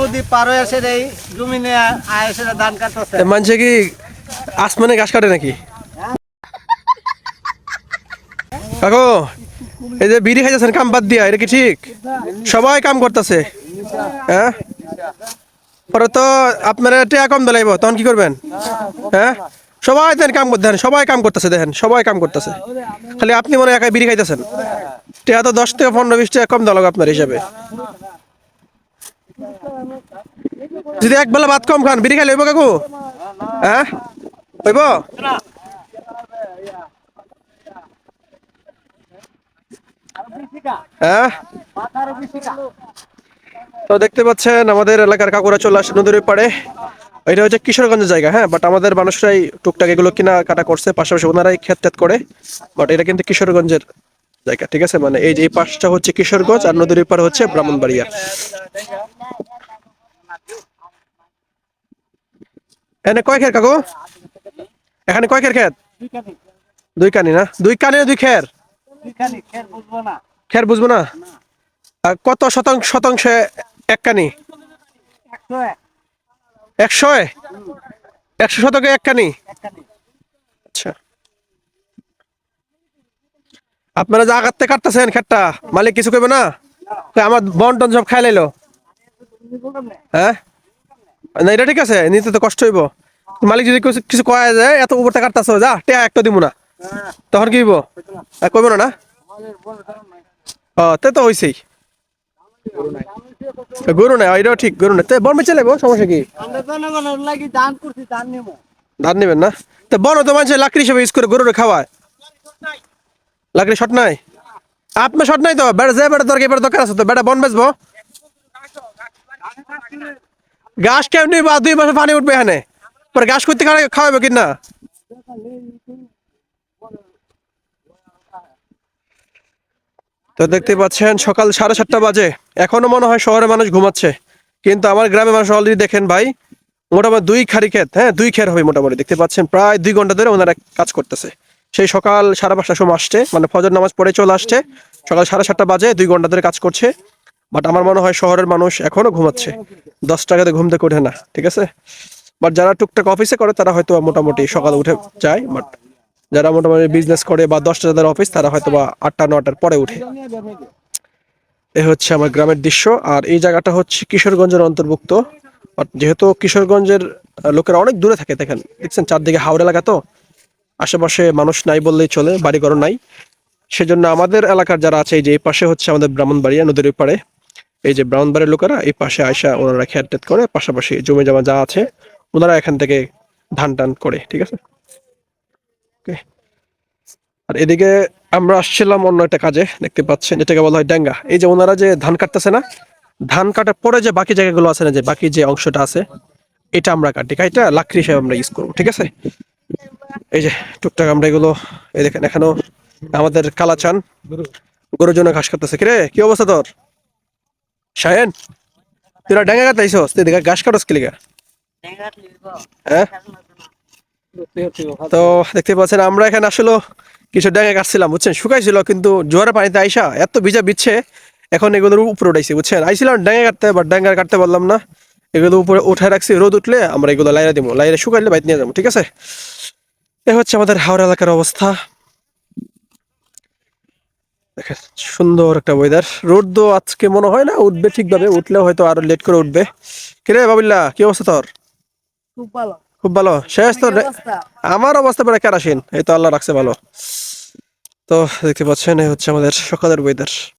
নদী এসে ধান মানুষে কি আসমানে ঘাস কাটে নাকি? কাকু, এই যে বিড়ি খাইতেছেন, কাম বাদ দিয়া, এটা কি ঠিক? সবাই কাম করতেছে। হ্যাঁ পরে তো আপনারা টেয়া কম দিলাইব তখন কি করবেন? হ্যাঁ সবাই দেন কাম করতে সবাই কাম করতেছে, দেখেন, সবাই কাম করতেছে। খালি আপনি মনে হয় একাই বিড়ি খাইতেছেন। টেয়া তো দশ থেকে পনেরো, বিশ টাকা কম দেওয়া আপনার হিসাবে। যদি এক বেলা ভাত কম খান, বিড়ি হইব কাকু? হ্যাঁ? হইব? হ্যাঁ? তো দেখতে পাচ্ছেন, আমাদের এলাকার কাকুরা চলে আসছে নদীর পাড়ে। এটা হচ্ছে কিশোরগঞ্জের জায়গা হ্যাঁ? বাট আমাদের মানুষরাই টুকটাক এগুলো কিনা কাটা করছে, পাশাপাশি ওনারাই খেত করে। বাট এটা কিন্তু কিশোরগঞ্জের জায়গা ঠিক আছে? মানে এই যে এই পাশটা হচ্ছে কিশোরগঞ্জ আর নদীর পাড়ে হচ্ছে ব্রাহ্মণবাড়িয়া। এখানে কয় খের কাকু? এখানে কয় খের খেত? দুই কানি না? দুই কানি না দুই খের? বুঝব না খের বুঝব না? কত শতাংশ শতাংশে এক কানি? একশো এক, একশো একশো শতকে এক কানি? আপনারা যা আগাতে কাটতেছেন খেটটা মালিক কিছু করবে না? আমার বন টন সব খাই লাইলো। হ্যাঁ? না এটা ঠিক আছে নিতে তো কষ্ট হইব। মালিক যদি কিছু- কয়া যায় এত উপরটা কাটতেছ যা টেয়া একটা দিব না। তখন কি হইব? কইব না না? ও তে তো হইছেই। গরু নাই এটাও ঠিক গরু নাই। তে বন বেচে লাগবো সমস্যা কি? ধান নেবেন না? তো বন তো মানুষের লাকড়ি হিসেবে ইউজ করে গরুরে খাওয়ায়। লাকড়ি শর্ট নাই। আপনার শর্ট নাই তো? বেড়া যে বেড়া দরকার এবার দরকার আছে তো? বেড়া বন বেচবো? ঘাস কেমনি বা দুই মাসে পানি উঠবে এখানে? পরে ঘাস করতে খাওয়াবে কি না? তো দেখতে পাচ্ছেন, সকাল সাড়ে সাতটা বাজে। এখনও মনে হয় শহরে মানুষ ঘুমাচ্ছে। কিন্তু আমার গ্রামে মানুষ অলরেডি দেখেন ভাই, মোটামুটি দুই খারি ক্ষেত হ্যাঁ দুই খের হবে মোটামুটি। দেখতে পাচ্ছেন, প্রায় দুই ঘণ্টা ধরে ওনারা কাজ করতেছে। সেই সকাল সাড়ে পাঁচটার সময় আসছে মানে ফজর নামাজ পড়ে চলে আসছে। সকাল সাড়ে সাতটা বাজে, দুই ঘণ্টা ধরে কাজ করছে। বাট আমার মনে হয় শহরের মানুষ এখনও ঘুমাচ্ছে। দশ টাকাতে ঘুম থেকে ওঠে না, ঠিক আছে? বাট যারা টুকটাক অফিসে করে, তারা হয়তো মোটামুটি সকালে উঠে যায়। বাট যারা মোটামুটি বিজনেস করে বা দশটা যাদের অফিস তারা হয়তো বা আটটা, নটার পরে উঠে। এ হচ্ছে আমার গ্রামের দৃশ্য। আর এই জায়গাটা হচ্ছে কিশোরগঞ্জের অন্তর্ভুক্ত। যেহেতু কিশোরগঞ্জের লোকেরা অনেক দূরে থাকে, দেখেন, দেখছেন? চারদিকে হাওড় এলাকা তো। আশেপাশে মানুষ নাই বললেই চলে বাড়িঘর নাই। সেজন্য আমাদের এলাকার যারা আছে, এই যে এই পাশে হচ্ছে আমাদের ব্রাহ্মণবাড়িয়া নদীর পাড়ে এই যে ব্রাহ্মণবাড়ির লোকেরা এই পাশে আয়সা ওনারা খেয়ার টেত করে, পাশাপাশি জমি জমা যা আছে, ওনারা এখান থেকে ধান টান করে, ঠিক আছে. আর এদিকে আমরা আসছিলাম অন্য একটা কাজে, দেখতে পাচ্ছেন এটাকে বলা হয় ড্যাঙ্গা এই যে ওনারা যে ধান কাটতেছে না, ধান কাটার পরে যে বাকি জায়গাগুলো আছে না, যে বাকি যে অংশটা আছে, এটা আমরা কাটি এটা লাকড়ি হিসেবে আমরা ইউজ করব, ঠিক আছে? এই যে টুকটাক আমরা এগুলো, এই দেখেন এখানেও আমাদের কালাচান। গরুর জন্য ঘাস কাটতেছে। কিরে, কি অবস্থা তোর? শাহেন, তুই ড্যাঙ্গা কাটাইছস তুই দেখা ঘাস কাটস কি লিগা? হ্যাঁ? তো দেখতে পাচ্ছেন, আমরা এখানে আসলে কিছু ড্যাঙ্গা কাটছিলাম, বুঝছেন? শুকাইছিল, কিন্তু জোয়ারের পানিতে আইসা এত ভিজা বিচ্ছে, এখন এগুলোর উপরে উঠাইছি, বুঝছেন? আইছিলাম ড্যাঙ্গা কাটতে, বাট ড্যাঙ্গা কাটতে পারলাম না। এগুলো উপরে উঠে রাখছি, রোদ উঠলে আমরা এগুলো লাইরা দিব। লাইরা শুকাইলে বাইতে নিয়ে যাব, ঠিক আছে? এ হচ্ছে আমাদের হাওড়া এলাকার অবস্থা। দেখেন সুন্দর একটা ওয়েদার রোদ তো আজকে মনে হয় না উঠবে ঠিকভাবে উঠলেও হয়তো আরও লেট করে উঠবে। কিরে বাবিল্লা কি অবস্থা তোর? খুব ভালো। খুব ভালো? শেষ তো কি অবস্থা? আমার অবস্থা বেড়ে কেরাসিন এই তো আল্লাহ রাখছে ভালো। তো দেখতে পাচ্ছেন এই হচ্ছে আমাদের সকালের ওয়েদার